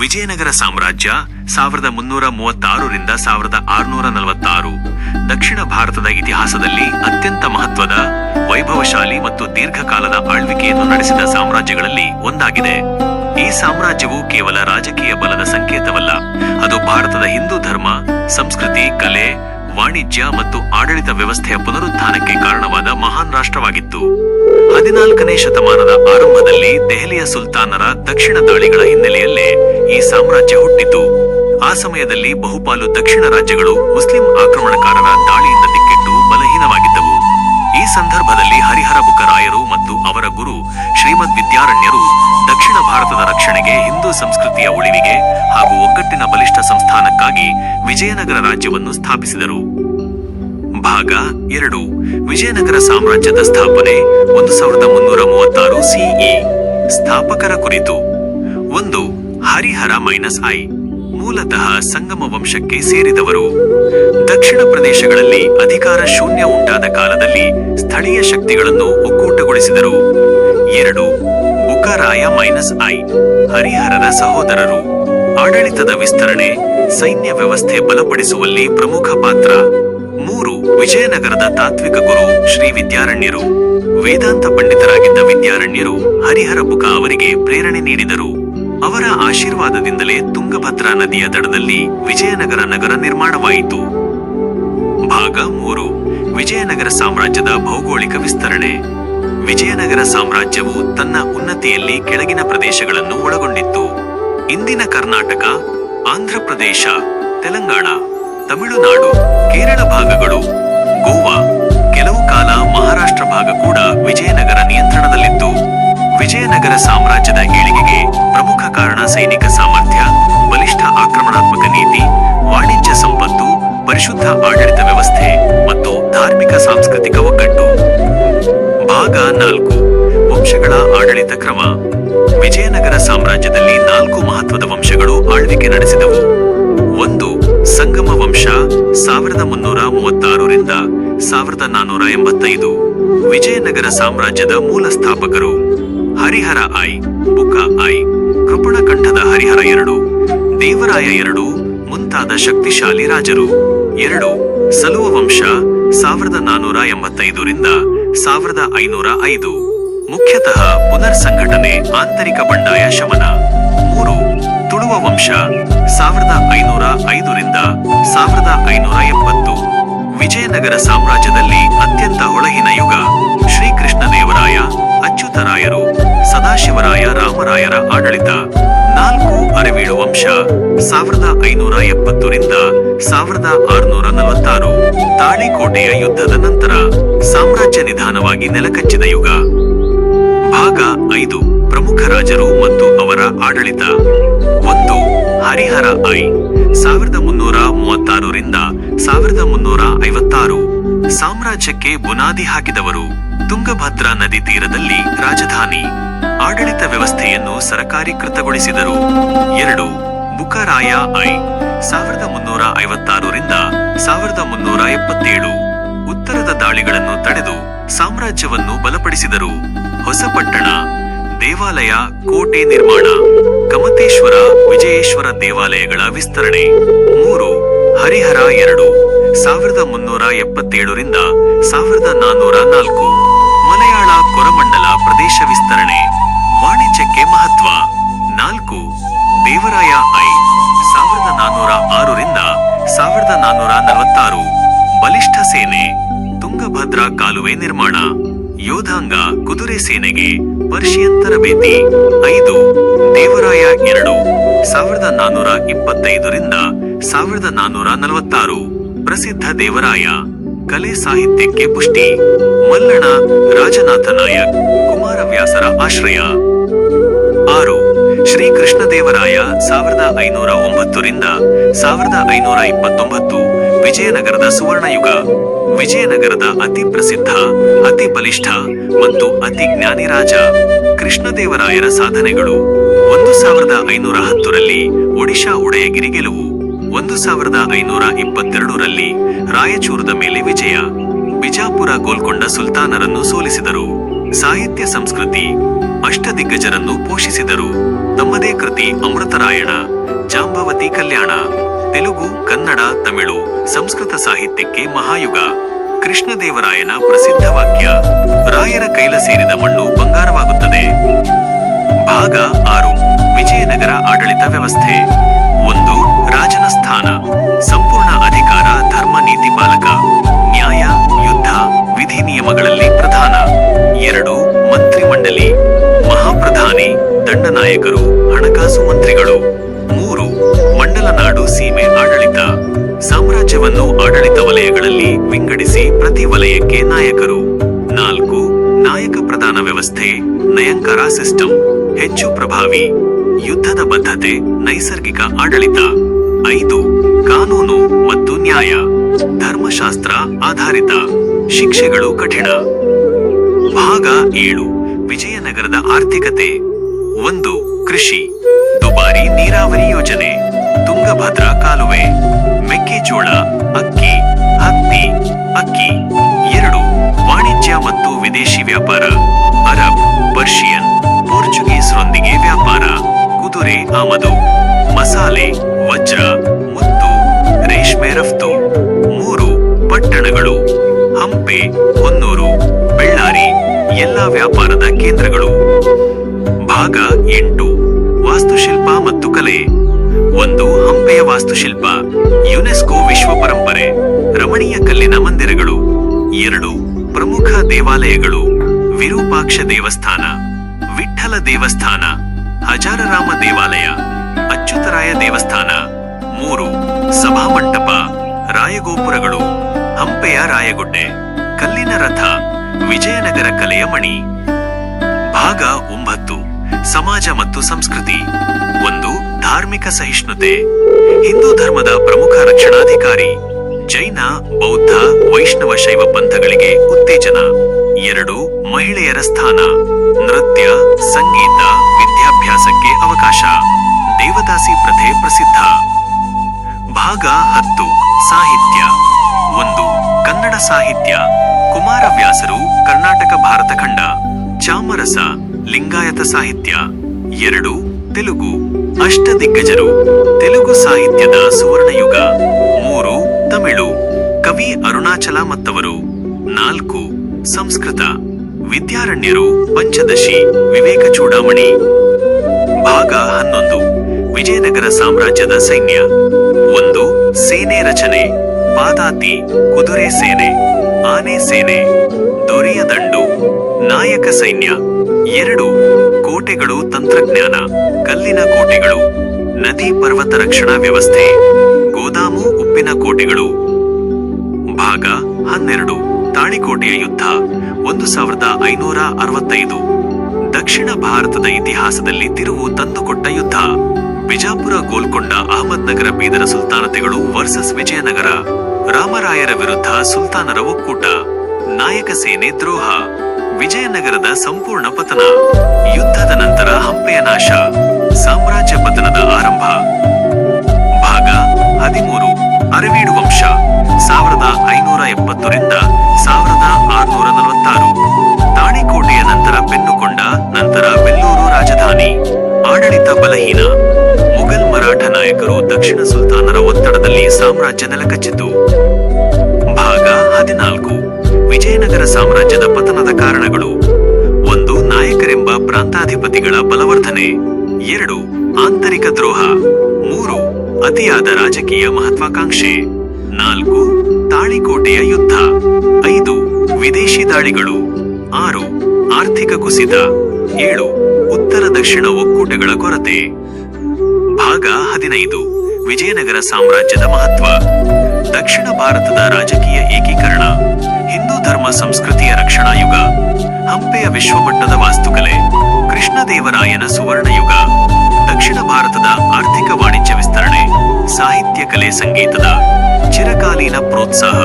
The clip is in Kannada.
ವಿಜಯನಗರ ಸಾಮ್ರಾಜ್ಯ ಸಾವಿರದ ಮುನ್ನೂರ ಮೂವತ್ತಾರರಿಂದ ಸಾವಿರದ ಆರುನೂರ ನಲವತ್ತಾರು. ದಕ್ಷಿಣ ಭಾರತದ ಇತಿಹಾಸದಲ್ಲಿ ಅತ್ಯಂತ ಮಹತ್ವದ, ವೈಭವಶಾಲಿ ಮತ್ತು ದೀರ್ಘಕಾಲದ ಆಳ್ವಿಕೆಯನ್ನು ನಡೆಸಿದ ಸಾಮ್ರಾಜ್ಯಗಳಲ್ಲಿ ಒಂದಾಗಿದೆ. ಈ ಸಾಮ್ರಾಜ್ಯವು ಕೇವಲ ರಾಜಕೀಯ ಬಲದ ಸಂಕೇತವಲ್ಲ, ಅದು ಭಾರತದ ಹಿಂದೂ ಧರ್ಮ, ಸಂಸ್ಕೃತಿ, ಕಲೆ ವಾಣಿಜ್ಯ ಮತ್ತು ಆಡಳಿತ ವ್ಯವಸ್ಥೆಯ ಪುನರುತ್ಥಾನಕ್ಕೆ ಕಾರಣವಾದ ಮಹಾನ್ ರಾಷ್ಟ್ರವಾಗಿತ್ತು. ಹದಿನಾಲ್ಕನೇ ಶತಮಾನದ ಆರಂಭದಲ್ಲಿ ದೆಹಲಿಯ ಸುಲ್ತಾನರ ದಕ್ಷಿಣ ದಾಳಿಗಳ ಹಿನ್ನೆಲೆಯಲ್ಲೇ ಈ ಸಾಮ್ರಾಜ್ಯ ಹುಟ್ಟಿತು. ಆ ಸಮಯದಲ್ಲಿ ಬಹುಪಾಲು ದಕ್ಷಿಣ ರಾಜ್ಯಗಳು ಮುಸ್ಲಿಂ ಆಕ್ರಮಣಕಾರರ ದಾಳಿಯಿಂದ ದಿಕ್ಕೆಟ್ಟು ರಕ್ಷಣೆಗೆ ಹಿಂದೂ ಸಂಸ್ಕೃತಿಯ ಉಳಿವಿಗೆ ಹಾಗೂ ಒಗ್ಗಟ್ಟಿನ ಬಲಿಷ್ಠ ಸಂಸ್ಥಾನಕ್ಕಾಗಿ ವಿಜಯನಗರ ರಾಜ್ಯವನ್ನು ಸ್ಥಾಪಿಸಿದರು. ಭಾಗ ಎರಡು. ವಿಜಯನಗರ ಸಾಮ್ರಾಜ್ಯದ ಸ್ಥಾಪನೆ ಒಂದು ಸಾವಿರದ ಮುನ್ನೂರ ಮೂವತ್ತಾರು ಸಿಇ ಸ್ಥಾಪಕರ ಕುರಿತು. ಒಂದು. Harihara minus I. ಮೂಲತಃ ಸಂಗಮ ವಂಶಕ್ಕೆ ಸೇರಿದವರು. ದಕ್ಷಿಣ ಪ್ರದೇಶಗಳಲ್ಲಿ ಅಧಿಕಾರ ಶೂನ್ಯ ಉಂಟಾದ ಕಾಲದಲ್ಲಿ ಸ್ಥಳೀಯ ಶಕ್ತಿಗಳನ್ನು ಒಕ್ಕೂಟಗೊಳಿಸಿದರು. ಎರಡು. ಬುಕರಾಯ ಮೈನಸ್ ಐ ಹರಿಹರರ ಸಹೋದರರು, ಆಡಳಿತದ ವಿಸ್ತರಣೆ, ಸೈನ್ಯ ವ್ಯವಸ್ಥೆ ಬಲಪಡಿಸುವಲ್ಲಿ ಪ್ರಮುಖ ಪಾತ್ರ. ಮೂರು, ವಿಜಯನಗರದ ತಾತ್ವಿಕ ಗುರು, ಶ್ರೀ ವಿದ್ಯಾರಣ್ಯರು. ವೇದಾಂತ ಪಂಡಿತರಾಗಿದ್ದ ವಿದ್ಯಾರಣ್ಯರು ಹರಿಹರ ಬುಕ ಅವರಿಗೆ ಪ್ರೇರಣೆ ನೀಡಿದರು. ಅವರ ಆಶೀರ್ವಾದದಿಂದಲೇ ತುಂಗಭದ್ರಾ ನದಿಯ ದಡದಲ್ಲಿ ವಿಜಯನಗರ ನಗರ ನಿರ್ಮಾಣವಾಯಿತು. ಭಾಗ ಮೂರು, ವಿಜಯನಗರ ಸಾಮ್ರಾಜ್ಯದ ಭೌಗೋಳಿಕ ವಿಸ್ತರಣೆ. ವಿಜಯನಗರ ಸಾಮ್ರಾಜ್ಯವು ತನ್ನ ಉನ್ನತಿಯಲ್ಲಿ ಕೆಳಗಿನ ಪ್ರದೇಶಗಳನ್ನು ಒಳಗೊಂಡಿತ್ತು. ಇಂದಿನ ಕರ್ನಾಟಕ ಆಂಧ್ರಪ್ರದೇಶ ತೆಲಂಗಾಣ, ತಮಿಳುನಾಡು, ಕೇರಳ ಭಾಗಗಳು, ಗೋವಾ, ಕೆಲವು ಕಾಲ ಮಹಾರಾಷ್ಟ್ರ ಭಾಗ ಕೂಡ ವಿಜಯನಗರ ನಿಯಂತ್ರಣದಲ್ಲಿತ್ತು. ವಿಜಯನಗರ ಸಾಮ್ರಾಜ್ಯದ ಏಳಿಗೆಗೆ ಪ್ರಮುಖ ಕಾರಣ ಸೈನಿಕ ಸಾಮರ್ಥ್ಯ, ಬಲಿಷ್ಠ ಆಕ್ರಮಣಾತ್ಮಕ ನೀತಿ, ವಾಣಿಜ್ಯ ಸಂಪತ್ತು, ಪರಿಶುದ್ಧ ಆಡಳಿತ ವ್ಯವಸ್ಥೆ ಮತ್ತು ಧಾರ್ಮಿಕ ಸಾಂಸ್ಕೃತಿಕ ಭಾಗ ನಾಲ್ಕು, ವಂಶಗಳ ಆಡಳಿತ ಕ್ರಮ. ವಿಜಯನಗರ ಸಾಮ್ರಾಜ್ಯದಲ್ಲಿ ನಾಲ್ಕು ಮಹತ್ವದ ವಂಶಗಳು ಆಳ್ವಿಕೆ ನಡೆಸಿದವು. ಒಂದು, ಸಂಗಮ ವಂಶ, ಸಾವಿರದ ಮುನ್ನೂರ ಮೂವತ್ತಾರರಿಂದ ಸಾವಿರದ ನಾನೂರ ಎಂಬತ್ತೈದು. ವಿಜಯನಗರ ಸಾಮ್ರಾಜ್ಯದ ಮೂಲ ಸ್ಥಾಪಕರು ಹರಿಹರ ಐ, ಬುಕ ಐ, ಕೃಪಣಕಂಠದ ಹರಿಹರ ಎರಡು, ದೇವರಾಯ ಎರಡು, ಮುಂತಾದ ಶಕ್ತಿಶಾಲಿ ರಾಜರು. ಎರಡು, ಸಲುವ ವಂಶ, ಸಾವಿರದ ನಾನೂರ ಎಂಬತ್ತೈದರಿಂದ ಸಾವಿರದ ಐನೂರ ಐದು. ಮುಖ್ಯತಃ ಪುನರ್ ಸಂಘಟನೆ ಆಂತರಿಕ ಬಂಡಾಯ ಶಮನ. ಮೂರು, ತುಳುವ ವಂಶ. ಸಾವಿರದ ಐನೂರ ಐದರಿಂದ ಸಾವಿರದ ಐನೂರ ಎಪ್ಪತ್ತು. ವಿಜಯನಗರ ಸಾಮ್ರಾಜ್ಯದಲ್ಲಿ ಅತ್ಯಂತ ಹೊಳಹಿನ ಯುಗ. ಶ್ರೀಕೃಷ್ಣ ದೇವರಾಯ ಅಚ್ಯುತರಾಯರು ಸದಾಶಿವರಾಯ ರಾಮರಾಯರ ಆಡಳಿತ. ನಾಲ್ಕು ಅರವೀಳು ವಂಶ ಸಾವಿರದ ಐನೂರ ಎಪ್ಪತ್ತರಿಂದ ಸಾವಿರದ ಆರುನೂರ ನಲವತ್ತಾರು. ತಾಳಿಕೋಟೆಯ ಯುದ್ಧದ ನಂತರ ಸಾಮ್ರಾಜ್ಯ ನಿಧಾನವಾಗಿ ನೆಲಕಚ್ಚಿದ ಯುಗ. ಭಾಗ ಐದು. ಪ್ರಮುಖ ರಾಜರು ಮತ್ತು ಅವರ ಆಡಳಿತ. ಒಂದು. ಹರಿಹರ ಐ. ಸಾವಿರದ ಮುನ್ನೂರ ಮೂವತ್ತಾರರಿಂದ ಸಾವಿರದ ಮುನ್ನೂರ ಐವತ್ತಾರು. ಸಾಮ್ರಾಜ್ಯಕ್ಕೆ ಬುನಾದಿ ಹಾಕಿದವರು ತುಂಗಭದ್ರಾ ನದಿ ತೀರದಲ್ಲಿ ರಾಜಧಾನಿ. ಆಡಳಿತ ವ್ಯವಸ್ಥೆಯನ್ನು ಸರಕಾರೀಕೃತಗೊಳಿಸಿದರು ಎರಡು, ಬುಕರಾಯ ಐ, ಸಾವಿರದ ಮುನ್ನೂರ ಐವತ್ತಾರರಿಂದ ಸಾವಿರದ ಮುನ್ನೂರ ಎಪ್ಪತ್ತೇಳು. ಉತ್ತರದ ದಾಳಿಗಳನ್ನು ತಡೆದು ಸಾಮ್ರಾಜ್ಯವನ್ನು ಬಲಪಡಿಸಿದರು. ಹೊಸಪಟ್ಟಣ ದೇವಾಲಯ, ಕೋಟೆ ನಿರ್ಮಾಣ, ಕಮತೇಶ್ವರ, ವಿಜಯೇಶ್ವರ ದೇವಾಲಯಗಳ ವಿಸ್ತರಣೆ. ಮೂರು, ಹರಿಹರ ಎರಡು. ಸಾವಿರದ ಮುನ್ನೂರ ಎಪ್ಪತ್ತೇಳರಿಂದ ಸಾವಿರದ ನಾನೂರ ನಾಲ್ಕು. ಮಲಯಾಳ ಕೊರಮಂಡಲ ಪ್ರದೇಶ ವಿಸ್ತರಣೆ. ವಾಣಿಜ್ಯಕ್ಕೆ ಮಹತ್ವ. ನಾಲ್ಕು. ದೇವರಾಯ ಐ. ಸಾವಿರದ ನಾನೂರ ಆರರಿಂದ ಸಾವಿರದ ನಾನೂರ ನಲವತ್ತಾರು. ಬಲಿಷ್ಠ ಸೇನೆ. ತುಂಗಭದ್ರಾ ಕಾಲುವೆ ನಿರ್ಮಾಣ. ಯೋಧಾಂಗ ಕುದುರೆ ಸೇನೆಗೆ ಪರ್ಷಿಯನ್ ತರಬೇತಿ ಐದು. ದೇವರಾಯ ಎರಡು. ಸಾವಿರದ ನಾನೂರ ಇಪ್ಪತ್ತೈದರಿಂದ ಸಾವಿರದ ನಾನೂರ ನಲವತ್ತಾರು. ಪ್ರಸಿದ್ಧ ದೇವರಾಯ ಕಲೆ ಸಾಹಿತ್ಯಕ್ಕೆ ಪುಷ್ಟಿ ಮಲ್ಲಣ ರಾಜನಾಥ ನಾಯಕ್, ಕುಮಾರವ್ಯಾಸರ ಆಶ್ರಯ. ಆರು ಶ್ರೀ ಕೃಷ್ಣದೇವರಾಯ ಸಾವಿರದ ಐನೂರ ಒಂಬತ್ತರಿಂದ ಸಾವಿರದ ಐನೂರ ಇಪ್ಪತ್ತೊಂಬತ್ತು ವಿಜಯನಗರದ ಸುವರ್ಣಯುಗ. ವಿಜಯನಗರದ ಅತಿ ಪ್ರಸಿದ್ಧ, ಅತಿ ಬಲಿಷ್ಠ ಮತ್ತು ಅತಿ ಜ್ಞಾನಿ ರಾಜ ಕೃಷ್ಣದೇವರಾಯರ ಸಾಧನೆಗಳು ಒಂದು ಸಾವಿರದ ಐನೂರ ಹತ್ತರಲ್ಲಿ ಒಡಿಶಾ ಉಡೆಯಗಿರಿ ಗೆಲುವು. ಒಂದು ಸಾವಿರದ ಐನೂರ ಇಪ್ಪತ್ತೆರಡರಲ್ಲಿ ರಾಯಚೂರದ ಮೇಲೆ ವಿಜಯ. ಬಿಜಾಪುರ ಗೋಲ್ಕೊಂಡ ಸುಲ್ತಾನರನ್ನು ಸೋಲಿಸಿದರು. ಸಾಹಿತ್ಯ ಸಂಸ್ಕೃತಿ ಅಷ್ಟದಿಗ್ಗಜರನ್ನು ಪೋಷಿಸಿದರು. ತಮ್ಮದೇ ಕೃತಿ ಅಮೃತರಾಯಣ, ಜಾಂಬವತಿ ಕಲ್ಯಾಣ, ತೆಲುಗು, ಕನ್ನಡ, ತಮಿಳು, ಸಂಸ್ಕೃತ ಸಾಹಿತ್ಯಕ್ಕೆ ಮಹಾಯುಗ. ಕೃಷ್ಣದೇವರಾಯನ ಪ್ರಸಿದ್ಧ ವಾಕ್ಯ, ರಾಯರ ಕೈಲ ಸೇರಿದ ಮಣ್ಣು ಬಂಗಾರವಾಗುತ್ತದೆ. ಭಾಗ ಆರು, ವಿಜಯನಗರ ಆಡಳಿತ ವ್ಯವಸ್ಥೆ. ಒಂದು ರಾಜನ ಸ್ಥಾನ. ಸಂಪೂರ್ಣ ಅಧಿಕಾರ, ಧರ್ಮ, ನೀತಿ, ಪಾಲಕ, ನ್ಯಾಯ, ಯುದ್ಧ, ವಿಧಿ ನಿಯಮಗಳಲ್ಲಿ ಪ್ರಧಾನ. ಎರಡು, ಮಂತ್ರಿಮಂಡಲಿ, ಮಹಾಪ್ರಧಾನಿ ದಂಡನಾಯಕರು ಹಣಕಾಸು ಮಂತ್ರಿಗಳು. ಮೂರು ಮಂಡಲನಾಡು ಸೀಮೆ ಆಡಳಿತ. ಸಾಮ್ರಾಜ್ಯವನ್ನು ಆಡಳಿತ ವಲಯಗಳಲ್ಲಿ ವಿಂಗಡಿಸಿ ಪ್ರತಿ ವಲಯಕ್ಕೆ ನಾಯಕರು. ನಾಲ್ಕು, ನಾಯಕ ಪ್ರಧಾನ ವ್ಯವಸ್ಥೆ, ನಯಂಕರ ಸಿಸ್ಟಮ್, ಹೆಚ್ಚು ಪ್ರಭಾವಿ, ಯುದ್ಧದ ಬದ್ಧತೆ, ನೈಸರ್ಗಿಕ ಆಡಳಿತ. ಐದು, ಕಾನೂನು ಮತ್ತು ನ್ಯಾಯ. ಧರ್ಮಶಾಸ್ತ್ರ ಆಧಾರಿತ. ಶಿಕ್ಷೆಗಳು ಕಠಿಣ. ಭಾಗ ಏಳು, ವಿಜಯನಗರದ ಆರ್ಥಿಕತೆ. ಒಂದು, ಕೃಷಿ. ದುಬಾರಿ ನೀರಾವರಿ ಯೋಜನೆ. ತುಂಗಭದ್ರಾ ಕಾಲುವೆ. ಮೆಕ್ಕೆಜೋಳ, ಅಕ್ಕಿ, ಹತ್ತಿ, ಅಕ್ಕಿ. ಎರಡು, ವಾಣಿಜ್ಯ ಮತ್ತು ವಿದೇಶಿ ವ್ಯಾಪಾರ. ಅರಬ್, ಪರ್ಷಿಯನ್, ಪೋರ್ಚುಗೀಸ್ರೊಂದಿಗೆ ವ್ಯಾಪಾರ. ಕುದುರೆ, ಆಮದು. ಮಸಾಲೆ ವಜ್ರ, ಮುತ್ತು, ರೇಷ್ಮೆ ರಫ್ತು, ಮೂರು ಪಟ್ಟಣಗಳು, ಹಂಪೆ, ಹೊನ್ನೂರು, ಬೆಳ್ಳಾರಿ, ಎಲ್ಲಾ ವ್ಯಾಪಾರದ ಕೇಂದ್ರಗಳು. ಭಾಗ ಎಂಟು, ವಾಸ್ತುಶಿಲ್ಪ ಮತ್ತು ಕಲೆ. ಒಂದು ಹಂಪೆಯ ವಾಸ್ತುಶಿಲ್ಪ, ಯುನೆಸ್ಕೋ ವಿಶ್ವ ಪರಂಪರೆ, ರಮಣೀಯ ಕಲ್ಲಿನ ಮಂದಿರಗಳು. ಎರಡು ಪ್ರಮುಖ ದೇವಾಲಯಗಳು, ವಿರೂಪಾಕ್ಷ ದೇವಸ್ಥಾನ, ವಿಠ್ಠಲ ದೇವಸ್ಥಾನ, ಹಜಾರರಾಮ ದೇವಾಲಯ. ಅಚ್ಯುತರಾಯ ದೇವಸ್ಥಾನ, ಮೂರು, ಸಭಾಮಂಟಪ, ರಾಯಗೋಪುರಗಳು, ಹಂಪೆಯ ರಾಯಗುಡ್ಡೆ ಕಲ್ಲಿನ ರಥ, ವಿಜಯನಗರ ಕಲೆಯ ಮಣಿ. ಭಾಗ ಒಂಬತ್ತು, ಸಮಾಜ ಮತ್ತು ಸಂಸ್ಕೃತಿ, ಒಂದು, ಧಾರ್ಮಿಕ ಸಹಿಷ್ಣುತೆ, ಹಿಂದೂ ಧರ್ಮದ ಪ್ರಮುಖ ರಕ್ಷಣಾಧಿಕಾರಿ, ಜೈನ, ಬೌದ್ಧ, ವೈಷ್ಣವ ಶೈವ ಪಂಥಗಳಿಗೆ ಉತ್ತೇಜನ. ಎರಡು, ಮಹಿಳೆಯರ ಸ್ಥಾನ, ನೃತ್ಯ, ಸಂಗೀತ, ವಿದ್ಯಾಭ್ಯಾಸಕ್ಕೆ ಅವಕಾಶ. ಸಾಹಿತ್ಯ, ಎರಡು, ತೆಲುಗು. ಅಷ್ಟದಿಗ್ಗಜರು, ತೆಲುಗು ಸಾಹಿತ್ಯದ ಸುವರ್ಣಯುಗ, ಮೂರು, ತಮಿಳು. ಕವಿ ಅರುಣಾಚಲ ಮತ್ತವರು, ನಾಲ್ಕು, ಸಂಸ್ಕೃತ. ವಿದ್ಯಾರಣ್ಯರು, ಪಂಚದಶಿ, ವಿವೇಕ ಚೂಡಾಮಣಿ. ಭಾಗ ಹನ್ನೊಂದು, ವಿಜಯನಗರ ಸಾಮ್ರಾಜ್ಯದ ಸೈನ್ಯ. ಒಂದು, ಸೇನೆ ರಚನೆ. ಪಾದಾತಿ, ಕುದುರೆ ಸೇನೆ. ಆನೆ ಸೇನೆ. ದೊರೆಯ ದಂಡು. ನಾಯಕ ಸೈನ್ಯ. ಎರಡು ಕೋಟೆಗಳು ತಂತ್ರಜ್ಞಾನ, ಕಲ್ಲಿನ ಕೋಟೆಗಳು, ನದಿ ಪರ್ವತ ರಕ್ಷಣಾ ವ್ಯವಸ್ಥೆ, ಗೋದಾಮು ಉಪ್ಪಿನ ಕೋಟೆಗಳು. ಭಾಗ ಹನ್ನೆರಡು, ತಾಳಿಕೋಟೆಯ ಯುದ್ಧ, ಒಂದು ಸಾವಿರದ ಐನೂರ ಅರವತ್ತೈದು. ದಕ್ಷಿಣ ಭಾರತದ ಇತಿಹಾಸದಲ್ಲಿ ತಿರುವು ತಂದುಕೊಟ್ಟ ಯುದ್ಧ. ಬಿಜಾಪುರ ಗೋಲ್ಕೊಂಡ ಅಹಮದ್ನಗರ ಬೀದರ ಸುಲ್ತಾನತೆಗಳು ವರ್ಸಸ್ ವಿಜಯನಗರ. ರಾಮರಾಯರ ವಿರುದ್ಧ ಸುಲ್ತಾನರ ಒಕ್ಕೂಟ. ನಾಯಕ ಸೇನೆ ದ್ರೋಹ. ವಿಜಯನಗರದ ಸಂಪೂರ್ಣ ಪತನ. ಯುದ್ಧದ ನಂತರ ಹಂಪೆಯ ನಾಶ, ಸಾಮ್ರಾಜ್ಯ ಪತನದ ಆರಂಭ. ಭಾಗ ಹದಿಮೂರು, ಅರವೀಡು ವಂಶ ಸಾವಿರದ ಐನೂರ ಎಪ್ಪತ್ತರಿಂದ ಸಾವಿರದ ಆರುನೂರ ನಲವತ್ತಾರು. ತಾಳಿಕೋಟೆಯ ನಂತರ ಬೆನ್ನುಕೊಂಡ, ನಂತರ ಬೆಲ್ಲೂರು ರಾಜಧಾನಿ. ಆಡಳಿತ ಬಲಹೀನ. ಮುಘಲ್ ಮರಾಠ ನಾಯಕರು ದಕ್ಷಿಣ ಸುಲ್ತಾನರ ಒತ್ತಡದಲ್ಲಿ ಸಾಮ್ರಾಜ್ಯ ನೆಲಕಚ್ಚಿತು ವಿಜಯನಗರ ಸಾಮ್ರಾಜ್ಯದ ಪತನದ ಕಾರಣಗಳು. ಒಂದು, ನಾಯಕರೆಂಬ ಪ್ರಾಂತಾಧಿಪತಿಗಳ ಬಲವರ್ಧನೆ. ಎರಡು, ಆಂತರಿಕ ದ್ರೋಹ. ಮೂರು, ಅತಿಯಾದ ರಾಜಕೀಯ ಮಹತ್ವಾಕಾಂಕ್ಷೆ. ನಾಲ್ಕು, ತಾಳಿಕೋಟೆಯ ಯುದ್ಧ. ಐದು, ವಿದೇಶಿ ದಾಳಿಗಳು. ಆರು, ಆರ್ಥಿಕ ಕುಸಿತ. ಏಳು, ಉತ್ತರ ದಕ್ಷಿಣ ಒಕ್ಕೂಟಗಳ ಕೊರತೆ. ಭಾಗ ಹದಿನೈದು, ವಿಜಯನಗರ ಸಾಮ್ರಾಜ್ಯದ ಮಹತ್ವ. ದಕ್ಷಿಣ ಭಾರತದ ರಾಜಕೀಯ ಏಕೀಕರಣ. ಧರ್ಮ, ಸಂಸ್ಕೃತಿಯ ರಕ್ಷಣಾ ಯುಗ, ಹಂಪೆಯ ವಿಶ್ವಮಟ್ಟದ ವಾಸ್ತುಕಲೆ, ಕೃಷ್ಣದೇವರಾಯನ ಸುವರ್ಣ ಯುಗ, ದಕ್ಷಿಣ ಭಾರತದ ಆರ್ಥಿಕ ವಾಣಿಜ್ಯ ವಿಸ್ತರಣೆ, ಸಾಹಿತ್ಯ, ಕಲೆ, ಸಂಗೀತದ ಚಿರಕಾಲೀನ ಪ್ರೋತ್ಸಾಹ.